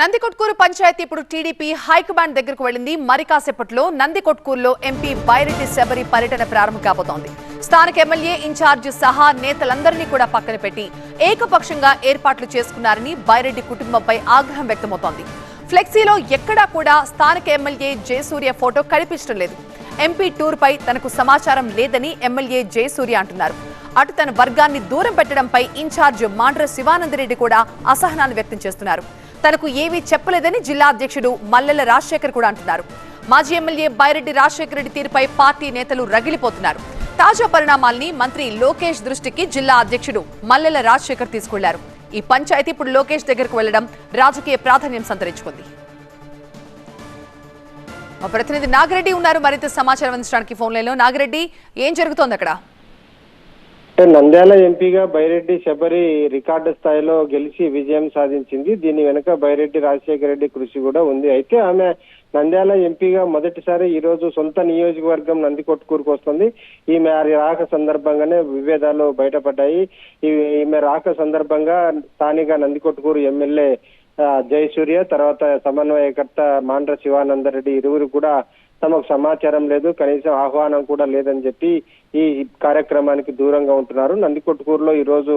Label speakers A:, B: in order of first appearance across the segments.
A: నందికొట్కూరు పంచాయతీ ఇప్పుడు TDP high command దగ్గరకు వెళ్ళింది. మరి కాసేపట్లో నందికొట్కూరులో ఎంపీ బైరెడ్డి శబరి పర్యటన ప్రారంభం కాబోతోంది. స్థానిక ఎమ్మెల్యే ఇన్ఛార్జ్ సహా నేతలందరినీ కూడా పక్కన పెట్టి ఏకపక్షంగా ఏర్పాట్లు చేసుకున్నారని బైరెడ్డి కుటుంబంపై ఆగ్రహం వ్యక్తమవుతోంది. ఫ్లెక్సీలో ఎక్కడా కూడా స్థానిక ఎమ్మెల్యే జయసూర్య ఫోటో కనిపించడం లేదు. ఎంపీ టూర్పై తనకు సమాచారం లేదని ఎమ్మెల్యే జయసూర్య అంటున్నారు. అటు తన వర్గాన్ని దూరం పెట్టడంపై ఇన్ఛార్జ్ మాండ్ర శివానందరెడ్డి కూడా అసహనాన్ని వ్యక్తం చేస్తున్నారు. తనకు ఏమీ చెప్పలేదని జిల్లా అధ్యక్షుడు మల్లెల రాజశేఖర్ కూడా అంటున్నారు. మాజీ ఎమ్మెల్యే బైరెడ్డి రాజశేఖర రెడ్డి తీరుపై పార్టీ నేతలు రగిలిపోతున్నారు. తాజా పరిణామాల్ని మంత్రి లోకేష్ దృష్టికి జిల్లా అధ్యక్షుడు మల్లెల రాజశేఖర్ తీసుకెళ్ళారు. ఈ పంచాయతీ ఇప్పుడు లోకేష్ దగ్గరకు వెళ్ళడం రాజకీయ ప్రాధాన్యం సంతరించుకుంది. మా ప్రతినిధి నాగిరెడ్డి ఉన్నారు. మరింత సమాచారం అందించడానికి ఫోన్ లైన్లో. నాగిరెడ్డి ఏం జరుగుతోంది అక్కడ?
B: అంటే నంద్యాల ఎంపీగా బైరెడ్డి శబరి రికార్డు స్థాయిలో గెలిచి విజయం సాధించింది. దీని వెనుక బైరెడ్డి రాజశేఖర రెడ్డి కృషి కూడా ఉంది. అయితే ఆమె నంద్యాల ఎంపీగా మొదటిసారి ఈ రోజు సొంత నియోజకవర్గం నందికొట్కూరుకు వస్తుంది. ఈమె రాక సందర్భంగానే విభేదాలు బయటపడ్డాయి. ఈమె రాక సందర్భంగా స్థానిక నందికొట్కూరు ఎమ్మెల్యే జయసూర్య తర్వాత సమన్వయకర్త మాండ్ర శివానందరెడ్డి ఇరువురు కూడా తమకు సమాచారం లేదు కనీసం ఆహ్వానం కూడా లేదని చెప్పి ఈ కార్యక్రమానికి దూరంగా ఉంటున్నారు. నందికొట్కూరులో ఈ రోజు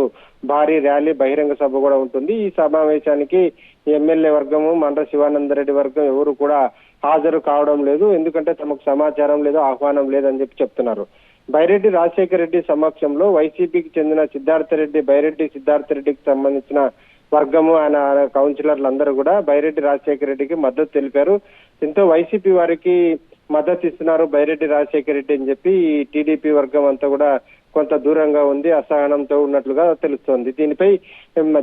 B: భారీ ర్యాలీ బహిరంగ సభ కూడా ఉంటుంది. ఈ సమావేశానికి ఎమ్మెల్యే వర్గము మండ్ర శివానందరెడ్డి వర్గం ఎవరు కూడా హాజరు కావడం లేదు. ఎందుకంటే తమకు సమాచారం లేదు ఆహ్వానం లేదని చెప్పి చెప్తున్నారు. బైరెడ్డి రాజశేఖర రెడ్డి సమక్షంలో వైసీపీకి చెందిన సిద్ధార్థ రెడ్డి బైరెడ్డి సిద్ధార్థ రెడ్డికి సంబంధించిన వర్గము ఆయన కౌన్సిలర్లు అందరూ కూడా బైరెడ్డి రాజశేఖర రెడ్డికి మద్దతు తెలిపారు. దీంతో వైసీపీ వారికి మద్దతు ఇస్తున్నారు బైరెడ్డి రాజశేఖర రెడ్డి అని చెప్పి ఈ టీడీపీ వర్గం అంతా కూడా కొంత దూరంగా ఉంది అసహనంతో ఉన్నట్లుగా తెలుస్తోంది. దీనిపై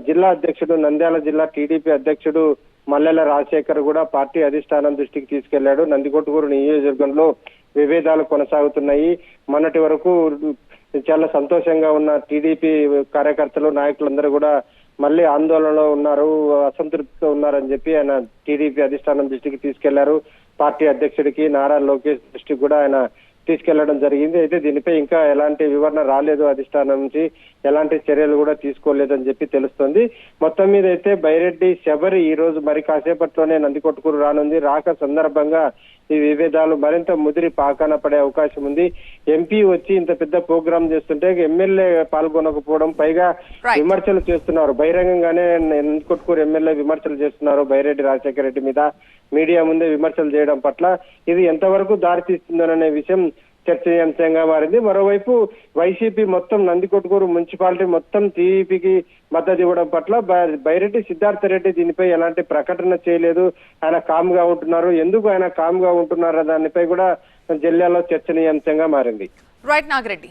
B: జిల్లా అధ్యక్షుడు నంద్యాల జిల్లా టీడీపీ అధ్యక్షుడు మల్లెల రాజశేఖర్ కూడా పార్టీ అధిష్టానం దృష్టికి తీసుకెళ్ళాడు. నందికొట్టుకూరు నియోజకవర్గంలో విభేదాలు కొనసాగుతున్నాయి. మొన్నటి వరకు చాలా సంతోషంగా ఉన్న టీడీపీ కార్యకర్తలు నాయకులందరూ కూడా మళ్ళీ ఆందోళనలో ఉన్నారు అసంతృప్తితో ఉన్నారని చెప్పి ఆయన టీడీపీ అధిష్టానం దృష్టికి తీసుకెళ్ళారు. పార్టీ అధ్యక్షుడికి నారా లోకేష్ దృష్టికి కూడా ఆయన తీసుకెళ్ళడం జరిగింది. అయితే దీనిపై ఇంకా ఎలాంటి వివరణ రాలేదు అధిష్టానం నుంచి. ఎలాంటి చర్యలు కూడా తీసుకోలేదని చెప్పి తెలుస్తోంది. మొత్తం మీద అయితే బైరెడ్డి శబరి ఈ రోజు మరి కాసేపట్లోనే నందికొట్కూరు రానుంది. రాక సందర్భంగా ఈ విభేదాలు మరింత ముదిరి పాకాన పడే అవకాశం ఉంది. ఎంపీ వచ్చి ఇంత పెద్ద ప్రోగ్రాం చేస్తుంటే ఎమ్మెల్యే పాల్గొనకపోవడం పైగా. విమర్శలు చేస్తున్నారు. బహిరంగంగానే కొట్టుకూరు ఎమ్మెల్యే విమర్శలు చేస్తున్నారు బైరెడ్డి రాజశేఖర రెడ్డి మీద. మీడియా ముందే విమర్శలు చేయడం పట్ల ఇది ఎంతవరకు దారితీస్తుందనే విషయం చర్చనీయాంశంగా మారింది. మరోవైపు వైసీపీ మొత్తం నందికొట్కూరు మున్సిపాలిటీ మొత్తం టీడీపీకి మద్దతు ఇవ్వడం పట్ల బైరెడ్డి సిద్ధార్థ రెడ్డి దీనిపై ఎలాంటి ప్రకటన చేయలేదు. ఆయన కామ్గా ఉంటున్నారు. ఎందుకు ఆయన కామ్గా ఉంటున్నారు దానిపై కూడా జిల్లాలో చర్చనీయాంశంగా మారింది.
A: రైట్ నాగరెడ్డి.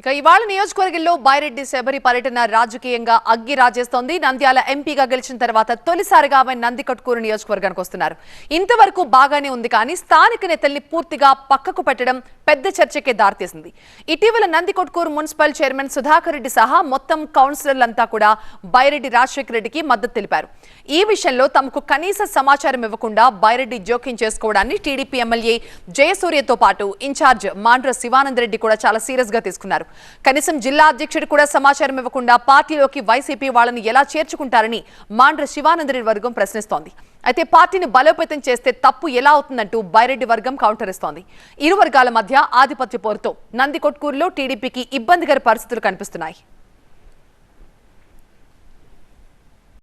A: ఇక ఇవాళ నియోజకవర్గంలో బైరెడ్డి శబరి పర్యటన రాజకీయంగా అగ్గి రాజేస్తోంది. నంద్యాల ఎంపీగా గెలిచిన తర్వాత తొలిసారిగా ఆమె నందికట్కూరు నియోజకవర్గానికి వస్తున్నారు. ఇంతవరకు బాగానే ఉంది కానీ స్థానిక నేతల్ని పూర్తిగా పక్కకు పెట్టడం పెద్ద చర్చకే దారితీసింది. ఇటీవల నందికొట్కూరు మున్సిపల్ చైర్మన్ సుధాకర్ రెడ్డి సహా మొత్తం కౌన్సిలర్లంతా కూడా బైరెడ్డి రాజశేఖర రెడ్డికి మద్దతు తెలిపారు. ఈ విషయంలో తమకు కనీస సమాచారం ఇవ్వకుండా బైరెడ్డి జోక్యం చేసుకోవడాన్ని టీడీపీ ఎమ్మెల్యే జయసూర్యతో పాటు ఇన్ఛార్జ్ మాండ్ర శివానంద రెడ్డి కూడా చాలా సీరియస్గా చేశారు. కనీసం జిల్లా అధ్యక్షుడు కూడా సమాచారం ఇవ్వకుండా పార్టీలోకి వైసీపీ వాళ్ళని ఎలా చేర్చుకుంటారని మాండ్ర శివానంద వర్గం ప్రశ్నిస్తోంది. అయితే పార్టీని బలోపేతం చేస్తే తప్పు ఎలా అవుతుందంటూ బైరెడ్డి వర్గం కౌంటర్ ఇస్తోంది. ఇరు వర్గాల మధ్య ఆధిపత్య పోరుతో నందికొట్కూరులో టీడీపీకి ఇబ్బందికర పరిస్థితులు కనిపిస్తున్నాయి.